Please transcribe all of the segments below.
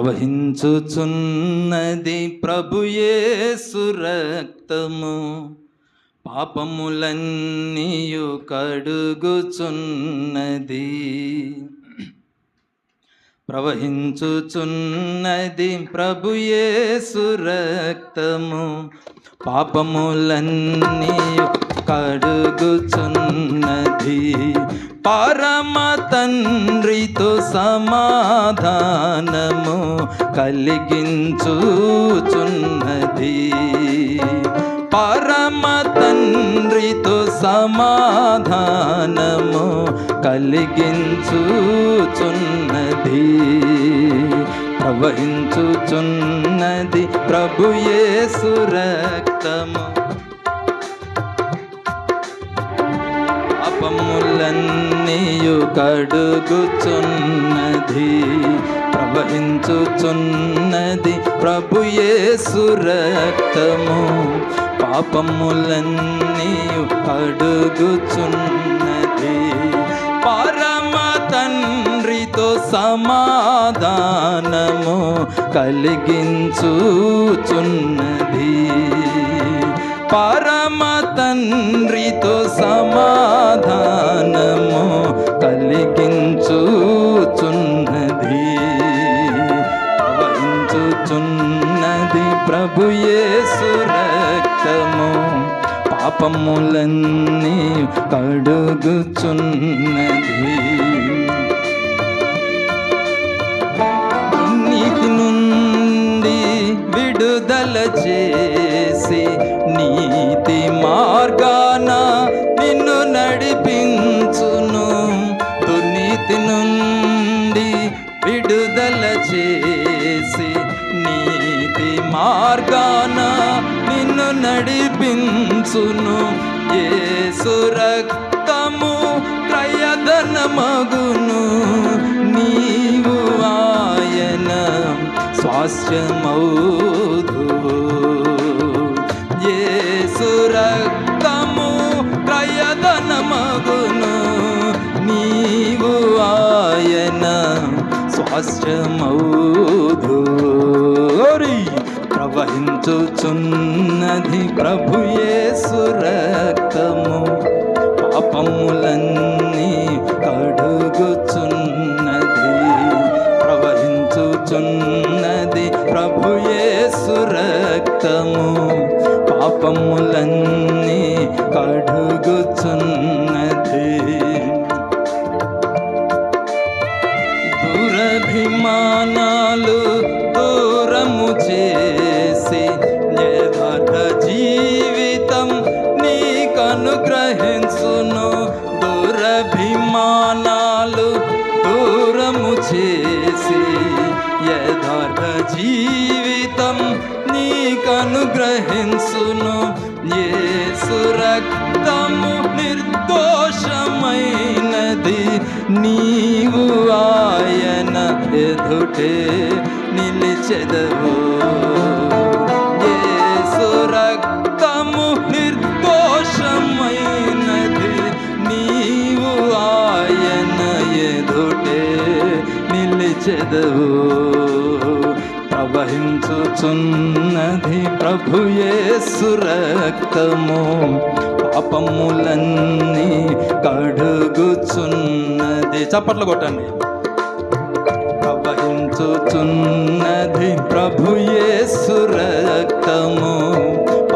ప్రవహించుచున్నది ప్రభుయేసు రక్తము. పాపములన్నీయు కడుగుచున్నది. ప్రవహించుచున్నది ప్రభుయేసు రక్తము. పాపములన్నీ కడుగుచున్నది. పరమ తండ్రితో సమాధానము కలిగించుచున్నది. పరమ తండ్రితో సమాధానము కలిగించుచున్నది ప్రవహించుచున్నది ప్రభుయే సురక్తము అపములన్నీయు కడుగుచున్నది ప్రవహించుచున్నది ప్రభుయేసు రక్తము. పాపములన్నీ కడుగుచున్నది పరమ తండ్రితో సమాధానము కలిగించుచున్నది. పరమ తండ్రితో సమా ప్రభు ప్రభుయేసు రక్తము పాపములన్నీ కడుగుచున్నది. నీతి నుండి విడుదల చేసి నీతి మార్గాన నిన్ను నడిపి మార్గాన నిన్ను నడిపించును. యేసు రక్తము క్రయధనమగును నీవు ఆయన స్వాస్థ్యమౌదు యేసు రక్తము క్రయధనమగును నీవు ఆయన స్వాస్థ్యమౌదు చూచున్నది ప్రభుయేసు రక్తము. పాపములన్నీ కడుగుచున్నది ప్రవహించుచున్నది ప్రభుయేసు రక్తము. పాపములన్నీ గ్రహించును. యేసు రక్తము నిర్దోషమైనది. నీవు ఆయన ఎదుటే నిలిచెదవు. యేసు రక్తము నిర్దోషమైనది. నీవు ఆయన ఎదుటే నిలిచెదవు. ప్రవహించుచున్నది ప్రభుయేసు రక్తము. పాపములన్నీ కడుగుచున్నది. చప్పట్లు కొట్టండి. ప్రవహించుచున్నది ప్రభుయేసు రక్తము.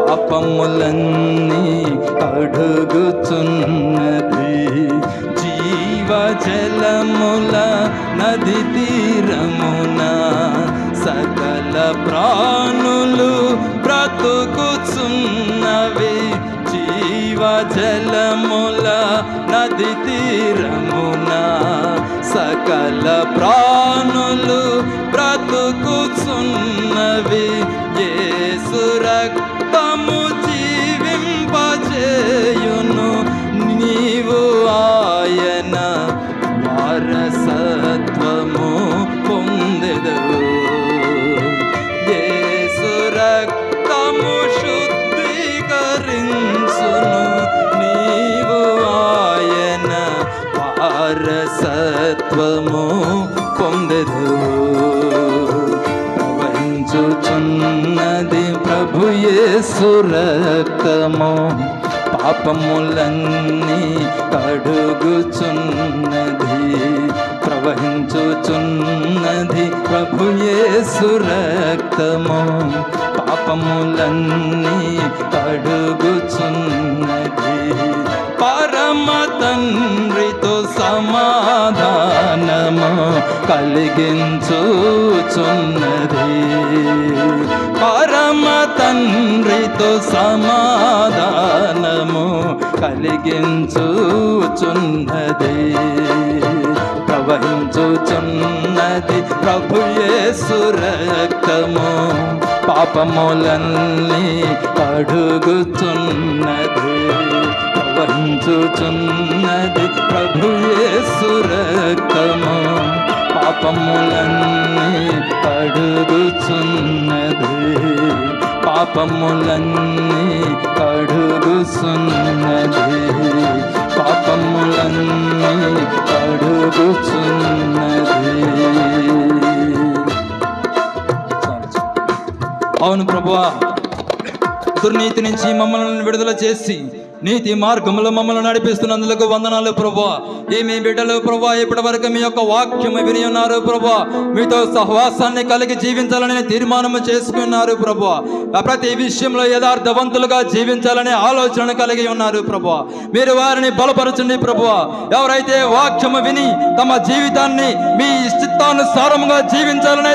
పాపములన్నీ కడుగుచున్నది. జీవజలముల నది తీరమునా సకల ప్రాణులు బ్రతుకుచున్నవి. జీవజలముల నది తీరమున సకల ప్రాణులు బ్రతుకుచున్నవి. ఏ సురక్తము సర్వము పొందెదు. వహించుచున్నది ప్రభుయేసు రక్తము. పాపములన్నీ కడుగుచున్నది. ప్రవహించుచున్నది ప్రభుయేసు రక్తము. పాపములన్నీ కడుగుచున్నది పరమ తండ్రితో సమాధానము కలిగించుచున్నది. పరమ తండ్రితో సమాధానము కలిగించుచున్నది. ప్రవహించుచున్నది ప్రభు యేసు రక్తము. పాపములన్నీ కడుగుచున్నది ప్రవహించుచున్నది ప్రభు యేసు రక్తము. పాపములన్నీ కడుగుచున్నది పాపములన్నీ కడుగుచున్నది కడుగుచున్నది అవును ప్రభువా దుర్నీతి నుంచి మమ్మల్ని విడుదల చేసి నీతి మార్గంలో మమ్మల్ని నడిపిస్తున్నందుకు వందనాలు ప్రభా ఈ మీ బిడ్డలు ప్రభా ఇప్పటి వరకు మీ యొక్క వాక్యము విని ఉన్నారు ప్రభా మీతో సహవాసాన్ని కలిగి జీవించాలని తీర్మానము చేసుకున్నారు ప్రభా ప్రతి విషయంలో యథార్థవంతులుగా జీవించాలనే ఆలోచన కలిగి ఉన్నారు ప్రభా మీరు వారిని బలపరచండి ప్రభా ఎవరైతే వాక్యము విని తమ జీవితాన్ని మీ చిత్తానుసారముగా జీవించాలనే